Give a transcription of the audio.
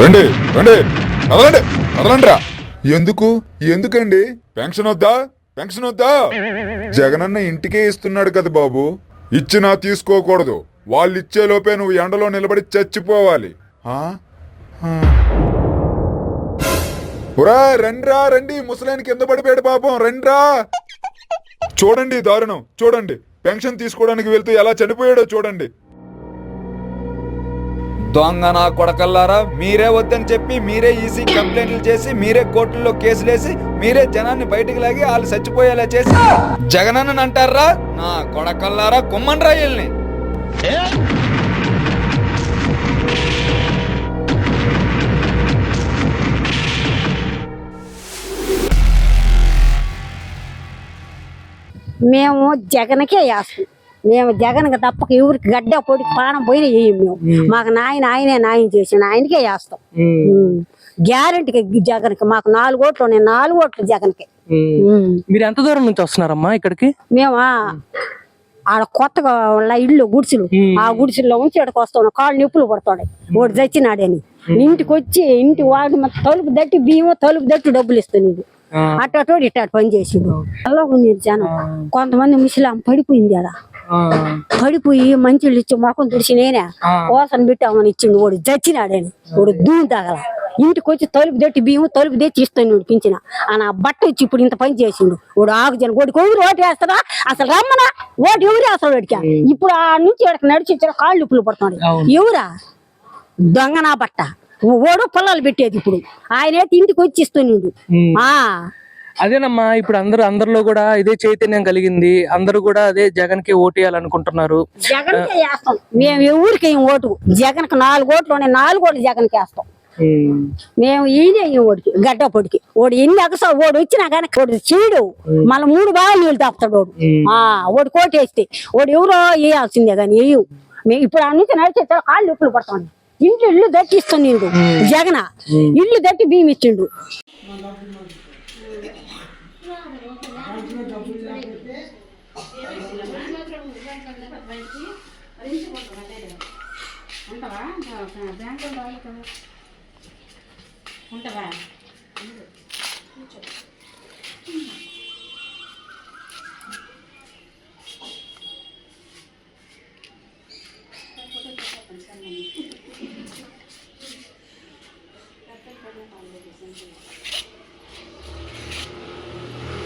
రండి రండి. కదలండి కదలండిరా. ఎందుకు? ఎందుకండి? పెన్షన్ వద్దా? పెన్షన్ వద్దా? జగనన్న ఇంటికే ఇస్తున్నాడు కదా బాబు. ఇచ్చినా తీసుకోకూడదు. వాళ్ళు నువ్వు ఎండలో నిలబడి చచ్చిపోవాలి. ఒరా రండ్రా రండి. ముసలాయన కింద పడిపోయాడు పాపం? రండ్రా. చూడండి దారుణం. చూడండి. పెన్షన్ తీసుకోవడానికి వెళ్తూ ఎలా చనిపోయాడో చూడండి. దొంగ నా కొడకల్లారా? మీరే వద్దని చెప్పి మీరే ఈసీ కంప్లైంట్లు చేసి మీరే కోర్టుల్లో కేసులేసి మీరే జనాన్ని బయటికి లాగి వాళ్ళు చచ్చిపోయేలా చేసి జగనన్న అంటారా? నా కొడకల్లారా? కుమ్మన్ రాయల్ని మేము జగన్కే వేస్తాం. మేము జగన్కి తప్పక ఎవరికి గడ్డ పొడికి పానం పోయిన వేయం మేము. మాకు నాయన ఆయనే న్యాయం చేసిన ఆయనకే వేస్తాం. గ్యారంటీకి జగన్కి మాకు నాలుగు ఓట్లు ఉన్నాయి నాలుగు ఓట్లు జగన్కి. మీరు ఎంత దూరం నుంచి వస్తున్నారమ్మా ఇక్కడికి? మేము ఆడ కొత్తగా ఇల్లు గుడిసెలు. ఆ గుడిసెల్లో ఉంచి ఇక్కడికి వస్తాం. కాళ్ళు నొప్పులు పడతాడు. వాడు చచ్చినాడని. ఇంటికి వచ్చి ఇంటి వాడు తలుపు దట్టి బియ్యం తలుపు దట్టి డబ్బులు ఇస్తుంది అట్టటోడు ఇట్టాడు పని చేసిండు అలా ఉన్నారు జనం. కొంతమంది ముసలాం పడిపోయింది ఆడ. పడిపోయి మంచిళ్ళు ఇచ్చి మొఖం తుడిచి నేనే. కోసన పెట్టామని ఇచ్చిండు వాడు చచ్చినాడని వాడు దూని తగల. ఇంటికి వచ్చి తలుపు దట్టి బియ్యం తలుపు తెచ్చి ఇస్తాను పించిన ఆ నా బట్ట ఇచ్చి ఇప్పుడు ఇంత పని చేసిండు. వాడు ఆగుజన. వాడికి ఎవరు ఓటు వేస్తారా? అసలు రమ్మనా? ఓటు ఎవరు వేస్తాడు వాడికి? ఇప్పుడు ఆ నుంచి నడిచి కాళ్ళు ఉప్పులు పడుతున్నాడు. ఎవరా? దొంగ నా బట్ట. ఓడు పొలాలు పెట్టేది ఇప్పుడు. ఆయన అయితే ఇంటికి వచ్చి ఇస్తున్నాడు ఆ. అదేనమ్మా ఇప్పుడు అందరూ అందరిలో కూడా ఇదే చైతన్యం కలిగింది. అందరూ కూడా అదే జగన్కి ఓటేయాలనుకుంటున్నారు జగన్ వేస్తాం. మేము ఎవరికి ఓటు. జగన్కి నాలుగు ఓట్లు నాలుగు ఓట్లు జగన్కి వేస్తాం మేము ఈయన ఓడికి గడ్డ పొడికి ఓడి ఎన్ని అగసా ఓడి వచ్చినా కానీ ఓడి చీడు మళ్ళీ మూడు బాగా నీళ్ళు తాపుతాడు ఓడు. ఆ ఓడి కోటేస్తే. ఓడి ఎవరో వేయాల్సిందే కానీ వేయు మేము ఇప్పుడు ఆ నుంచి నడిచే కాళ్ళు ఉప్పులు పడతాం. ఇంటి ఇల్లు దట్టి ఇస్తుండు జగన ఇల్లు దట్టి బియ్యం ఇచ్చిండు. ఉంటావా?